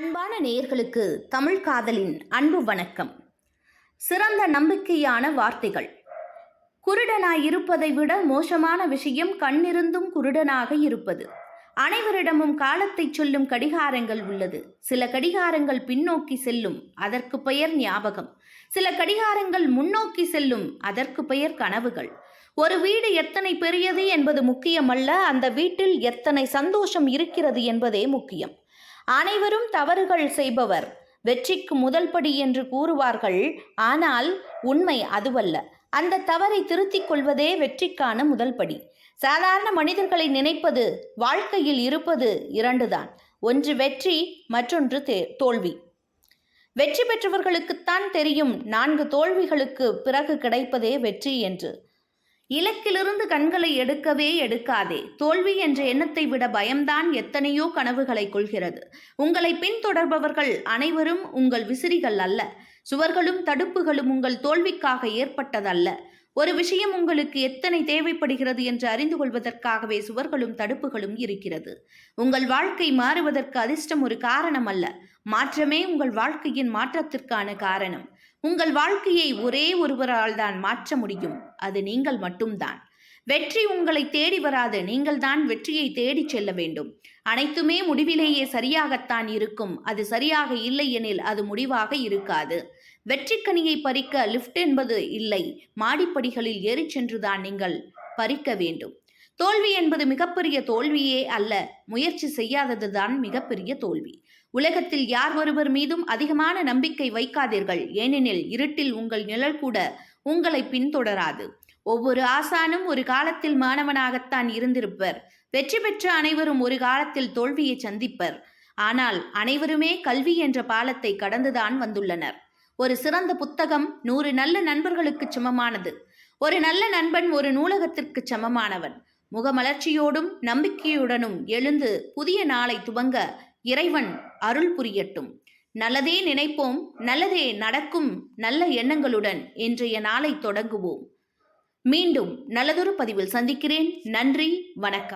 அன்பான நேயர்களுக்கு தமிழ் காதலின் அன்பு வணக்கம். சிறந்த நம்பிக்கையான வார்த்தைகள். குருடனாய் இருப்பதை விட மோசமான விஷயம் கண்ணிருந்தும் குருடனாக இருப்பது. அனைவரிடமும் காலத்தை சொல்லும் கடிகாரங்கள் உள்ளது. சில கடிகாரங்கள் பின்னோக்கி செல்லும் அதற்கு பெயர் ஞாபகம். சில கடிகாரங்கள் முன்னோக்கி செல்லும் அதற்கு பெயர் கனவுகள். ஒரு வீடு எத்தனை பெரியது என்பது முக்கியமல்ல அந்த வீட்டில் எத்தனை சந்தோஷம் இருக்கிறது என்பதே முக்கியம். அனைவரும் தவறுகள் செய்பவர். வெற்றிக்கு முதல் படி என்று கூறுவார்கள். ஆனால் உண்மை அதுவல்ல. அந்த தவறை திருத்திக் கொள்வதே வெற்றிக்கான முதல் படி. சாதாரண மனிதர்களை நினைப்பது வாழ்க்கையில் இருப்பது இரண்டுதான். ஒன்று வெற்றி மற்றொன்று தே- தோல்வி. வெற்றி பெற்றவர்களுக்குத்தான் தெரியும் நான்கு தோல்விகளுக்கு பிறகு கிடைப்பதே வெற்றி என்று. இலக்கிலிருந்து கண்களை எடுக்கவே எடுக்காதே. தோல்வி என்ற எண்ணத்தை விட பயம்தான் எத்தனையோ கனவுகளை கொள்கிறது. உங்களை பின்தொடர்பவர்கள் அனைவரும் உங்கள் விசிறிகள் அல்ல. சுவர்களும் தடுப்புகளும் உங்கள் தோல்விக்காக ஏற்பட்டதல்ல. ஒரு விஷயம் உங்களுக்கு எத்தனை தேவைப்படுகிறது என்று அறிந்து கொள்வதற்காகவே சுவர்களும் தடுப்புகளும் இருக்கிறது. உங்கள் வாழ்க்கை மாறுவதற்கு அதிர்ஷ்டம் ஒரு காரணம் அல்ல. மாற்றமே உங்கள் வாழ்க்கையின் மாற்றத்திற்கான காரணம். உங்கள் வாழ்க்கையை ஒரே ஒருவரால் தான் மாற்ற முடியும். அது நீங்கள் மட்டும்தான். வெற்றி உங்களை தேடி வராது. நீங்கள்தான் வெற்றியை தேடிச் செல்ல வேண்டும். அனைத்துமே முடிவிலேயே சரியாகத்தான் இருக்கும். அது சரியாக இல்லை எனில் அது முடிவாக இருக்காது. வெற்றிக்கனியை பறிக்க லிஃப்ட் என்பது இல்லை. மாடிப்படிகளில் ஏறிச் சென்றுதான் நீங்கள் பறிக்க வேண்டும். தோல்வி என்பது மிகப்பெரிய தோல்வியே அல்ல. முயற்சி செய்யாததுதான் மிகப்பெரிய தோல்வி. உலகத்தில் யார் ஒருவர் மீதும் அதிகமான நம்பிக்கை வைக்காதீர்கள். ஏனெனில் இருட்டில் உங்கள் நிழல் கூட உங்களை பின்தொடராது. ஒவ்வொரு ஆசானும் ஒரு காலத்தில் மாணவனாகத்தான் இருந்திருப்பர். வெற்றி பெற்ற அனைவரும் ஒரு காலத்தில் தோல்வியை சந்திப்பர். ஆனால் அனைவருமே கல்வி என்ற பாலத்தை கடந்துதான் வந்துள்ளனர். ஒரு சிறந்த புத்தகம் நூறு நல்ல நண்பர்களுக்கு சமமானது. ஒரு நல்ல நண்பன் ஒரு நூலகத்திற்கு சமமானவன். முகமலர்ச்சியோடும் நம்பிக்கையுடனும் எழுந்து புதிய நாளை துவங்க இறைவன் அருள் புரியட்டும். நல்லதே நினைப்போம் நல்லதே நடக்கும் நல்ல எண்ணங்களுடன் இன்றைய நாளை தொடங்குவோம். மீண்டும் நல்லதொரு பதிவில் சந்திக்கிறேன். நன்றி வணக்கம்.